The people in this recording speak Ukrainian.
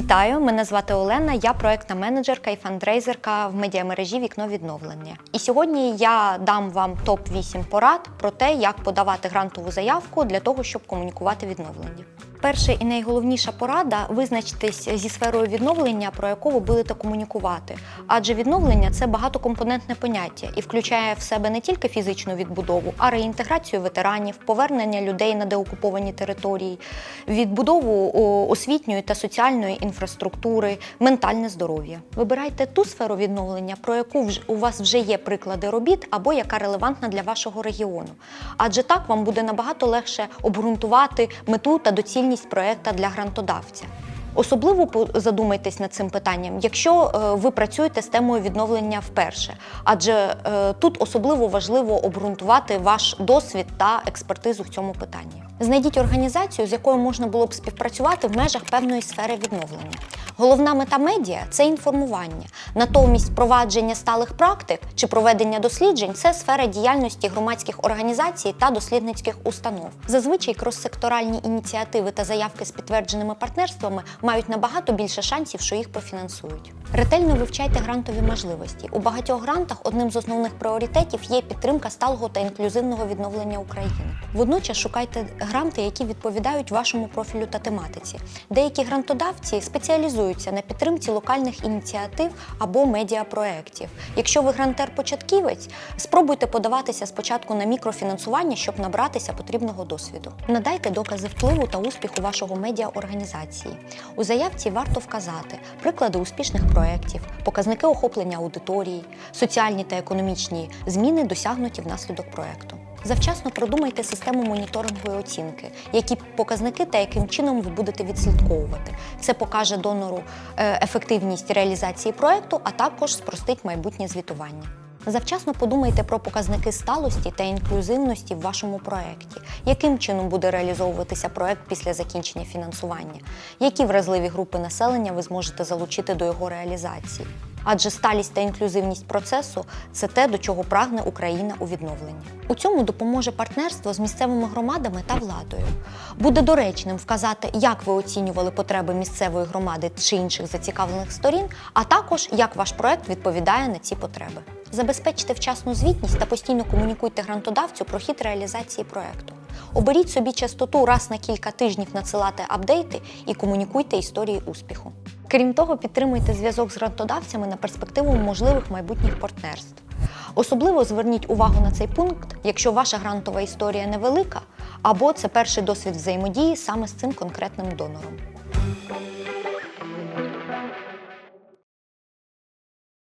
Вітаю, мене звати Олена. Я проектна менеджерка і фандрейзерка в медіамережі Вікно відновлення. І сьогодні я дам вам топ 8 порад про те, як подавати грантову заявку для того, щоб комунікувати відновлення. Перша і найголовніша порада визначтесь зі сферою відновлення, про яку ви будете комунікувати. Адже відновлення це багатокомпонентне поняття і включає в себе не тільки фізичну відбудову, а реінтеграцію ветеранів, повернення людей на деокуповані території, відбудову освітньої та соціальної інфраструктури, ментальне здоров'я. Вибирайте ту сферу відновлення, про яку у вас вже є приклади робіт або яка релевантна для вашого регіону. Адже так вам буде набагато легше обґрунтувати мету та доцільність проекта для грантодавця. Особливо задумайтесь над цим питанням, якщо е, ви працюєте з темою відновлення вперше, адже е, тут особливо важливо обґрунтувати ваш досвід та експертизу в цьому питанні. Знайдіть організацію, з якою можна було б співпрацювати в межах певної сфери відновлення. Головна мета медіа це інформування. Натомість провадження сталих практик чи проведення досліджень це сфера діяльності громадських організацій та дослідницьких установ. Зазвичай кроссекторальні ініціативи та заявки з підтвердженими партнерствами мають набагато більше шансів, що їх профінансують. Ретельно вивчайте грантові можливості. У багатьох грантах одним з основних пріоритетів є підтримка сталого та інклюзивного відновлення України. Водночас шукайте гранти, які відповідають вашому профілю та тематиці. Деякі грантодавці спеціалізуються на підтримці локальних ініціатив або медіапроєктів. Якщо ви грантер-початківець, спробуйте подаватися спочатку на мікрофінансування, щоб набратися потрібного досвіду. Надайте докази впливу та успіху вашого медіаорганізації. У заявці варто вказати приклади успішних проєктів, показники охоплення аудиторії, соціальні та економічні зміни, досягнуті внаслідок проєкту. Завчасно продумайте систему моніторингу оцінки, які показники та яким чином ви будете відслідковувати. Це покаже донору е, ефективність реалізації проєкту, а також спростить майбутнє звітування. Завчасно подумайте про показники сталості та інклюзивності в вашому проєкті, яким чином буде реалізовуватися проєкт після закінчення фінансування, які вразливі групи населення ви зможете залучити до його реалізації. Адже сталість та інклюзивність процесу це те, до чого прагне Україна у відновленні. У цьому допоможе партнерство з місцевими громадами та владою. Буде доречним вказати, як ви оцінювали потреби місцевої громади чи інших зацікавлених сторін, а також як ваш проект відповідає на ці потреби. Забезпечте вчасну звітність та постійно комунікуйте грантодавцю про хід реалізації проекту. Оберіть собі частоту раз на кілька тижнів надсилати апдейти і комунікуйте історії успіху. Крім того, підтримуйте зв'язок з грантодавцями на перспективу можливих майбутніх партнерств. Особливо зверніть увагу на цей пункт, якщо ваша грантова історія невелика, або це перший досвід взаємодії саме з цим конкретним донором.